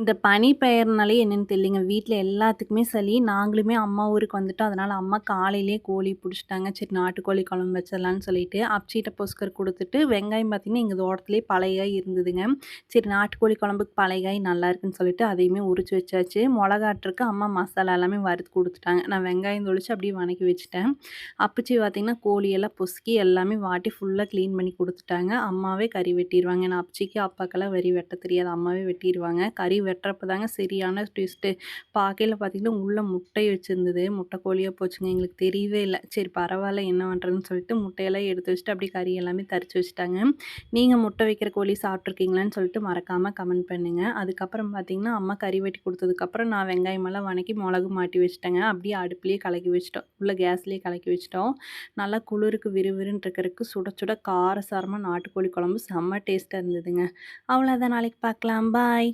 இந்த பனி பெயர்னாலே என்னென்னு தெரியலிங்க வீட்டில் எல்லாத்துக்குமே சளி. நாங்களுமே அம்மா ஊருக்கு வந்துட்டோம். அதனால் அம்மா காலையிலேயே கோழி பிடிச்சிட்டாங்க சரி நாட்டுக்கோழி குழம்பு வச்சிடலான்னு சொல்லிட்டு, அப்சீட்ட பொஸ்கர் கொடுத்துட்டு வெங்காயம் பார்த்திங்கன்னா எங்கள் தோட்டத்துலேயே பழையாய் இருந்ததுங்க. சரி நாட்டுக்கோழி குழம்புக்கு பழையாய் நல்லா இருக்குன்னு சொல்லிட்டு, அதையுமே உரிச்சு வச்சாச்சு. மொளகாட்டுருக்கு அம்மா மசாலா எல்லாமே வறுத்து கொடுத்துட்டாங்க நான் வெங்காயம் தொளிச்சு அப்படியே வணக்கி வச்சுட்டேன். அப்பச்சி பார்த்திங்கன்னா கோழியெல்லாம் பொசுக்கி எல்லாமே வாட்டி ஃபுல்லாக க்ளீன் பண்ணி கொடுத்துட்டாங்க அம்மாவே கறி வெட்டிடுவாங்க நான் அப்ச்சிக்கு, அப்பாக்கெல்லாம் வரி வெட்ட தெரியாது. அம்மாவே வெட்டிடுவாங்க கறி வெட்டுறப்ப தாங்க சரியான ட்விஸ்ட்டு. பார்க்கையில் பார்த்தீங்கன்னா, உள்ள முட்டை வச்சுருந்தது முட்டை கோழியாக போச்சுங்க. எங்களுக்கு தெரியவே இல்லை சரி பரவாயில்ல என்ன பண்ணுறதுன்னு சொல்லிட்டு முட்டையெல்லாம் எடுத்து வச்சுட்டு, அப்படியே கறி எல்லாமே தரிச்சு வச்சுட்டாங்க. நீங்கள் முட்டை வைக்கிற கோழி சாப்பிட்ருக்கீங்களான்னு சொல்லிட்டு மறக்காமல் கமெண்ட் பண்ணுங்கள் அதுக்கப்புறம் பார்த்தீங்கன்னா, அம்மா கறி வெட்டி கொடுத்ததுக்கப்புறம் நான் வெங்காயமெல்லாம் வணக்கி மொளகு மாட்டி வச்சுட்டேங்க. அப்படியே அடுப்புலேயே கலக்கி வச்சுட்டோம். உள்ளே கேஸ்லேயே கலக்கி வச்சுட்டோம். நல்லா குளிருக்கு விறுவிறுன்னு இருக்கிறதுக்கு சுட சுட காரசாரமாக நாட்டுக்கோழி குழம்பு செம்ம டேஸ்ட்டாக இருந்ததுங்க. அவ்வளோதான் நாளைக்கு பார்க்கலாம். பாய்.